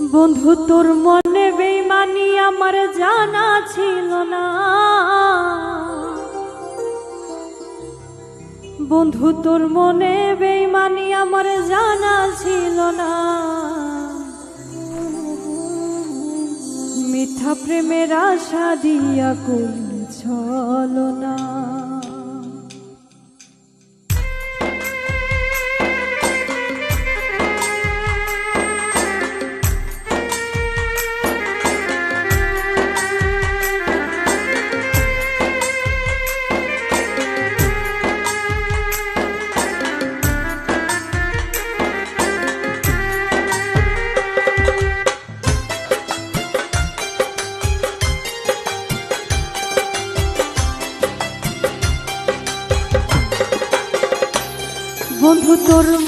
বন্ধু, তোর মনে বেইমানি আমার জানা ছিল না। বন্ধু, তোর মনে বেইমানি আমার জানা ছিল না। মিথ্যা প্রেমের আশা দিয়া কোন ছলো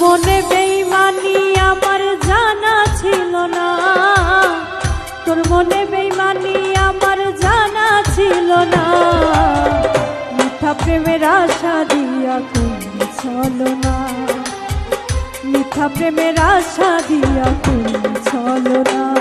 মনে বেইমানি আমার জানা ছিল না। তোর মনে বেইমানি আমার জানা ছিল না। মিথ্যা প্রেমের আশা দিয়া তুমি চলো না। মিথ্যা প্রেমের আশা দিয়া তুমি চলো না।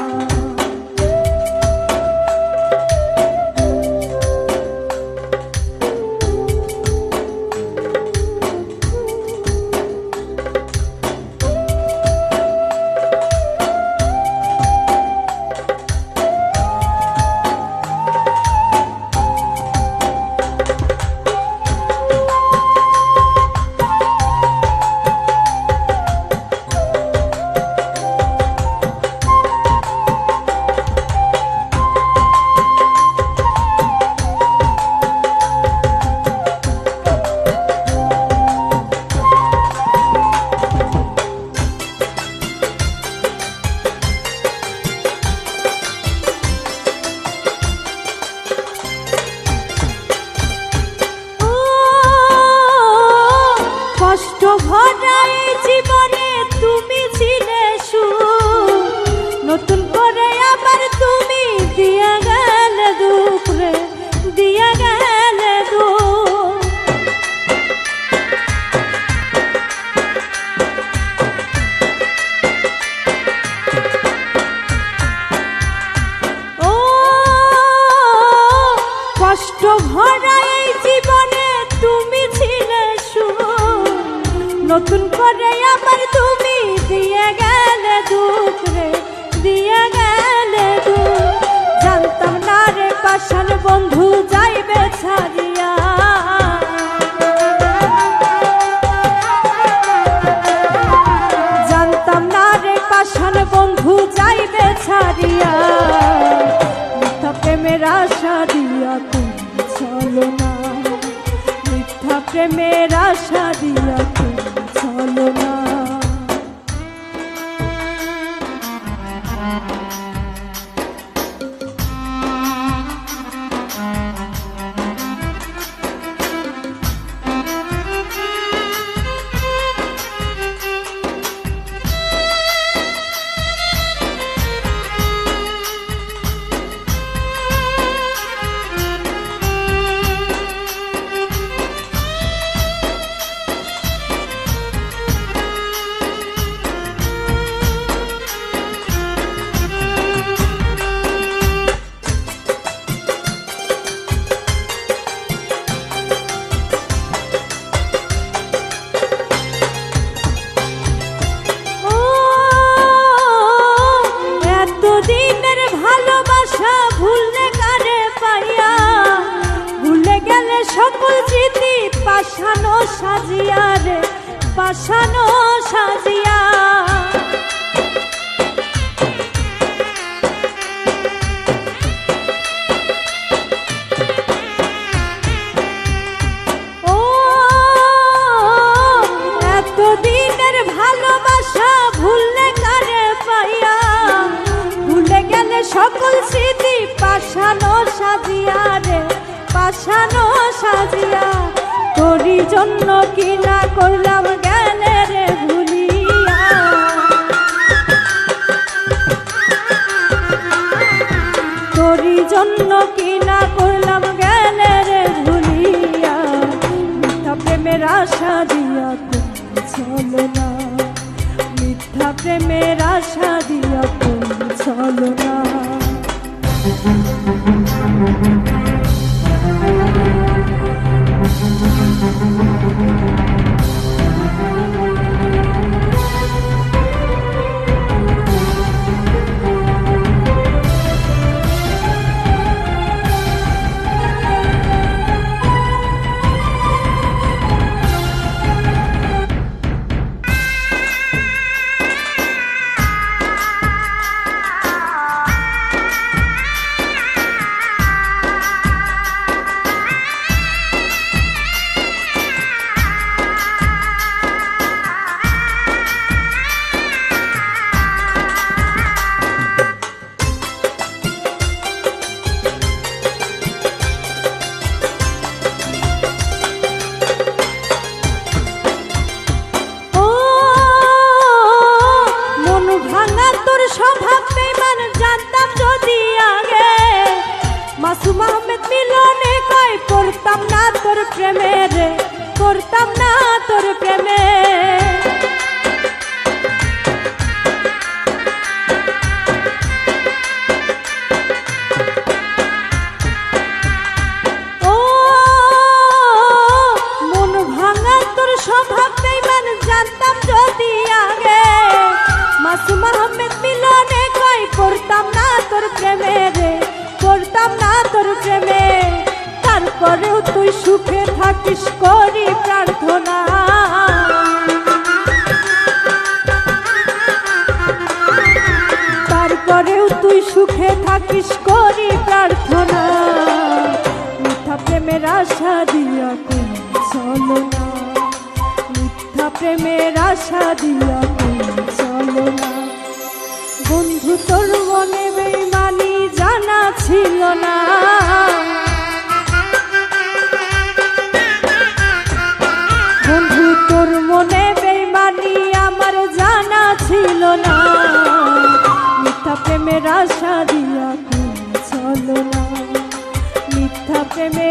প্রেমের আশা দিয়া তুমি সাজিয়া রে সাজ জন্য কি না করলাম জ্ঞানের ভুলিয়া। তোরই জন্য কি না করলাম জ্ঞানের ভুলিয়া। মিথ্যা প্রেমের আশা দিয়া চলো না। মিথ্যা প্রেমের আশা দিয়া চলো না। সুখে থাকিস করি প্রার্থনা। তারপরেও তুই সুখে থাকিস করি প্রার্থনা। মিথ্যা প্রেমের আশা দিয়া কোন চলো না। মিথ্যা প্রেমের আশা দিয়া কোন চলো না। বন্ধু তোর মনে বেমানি জানা ছিল না।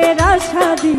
প্রেমের আশা দি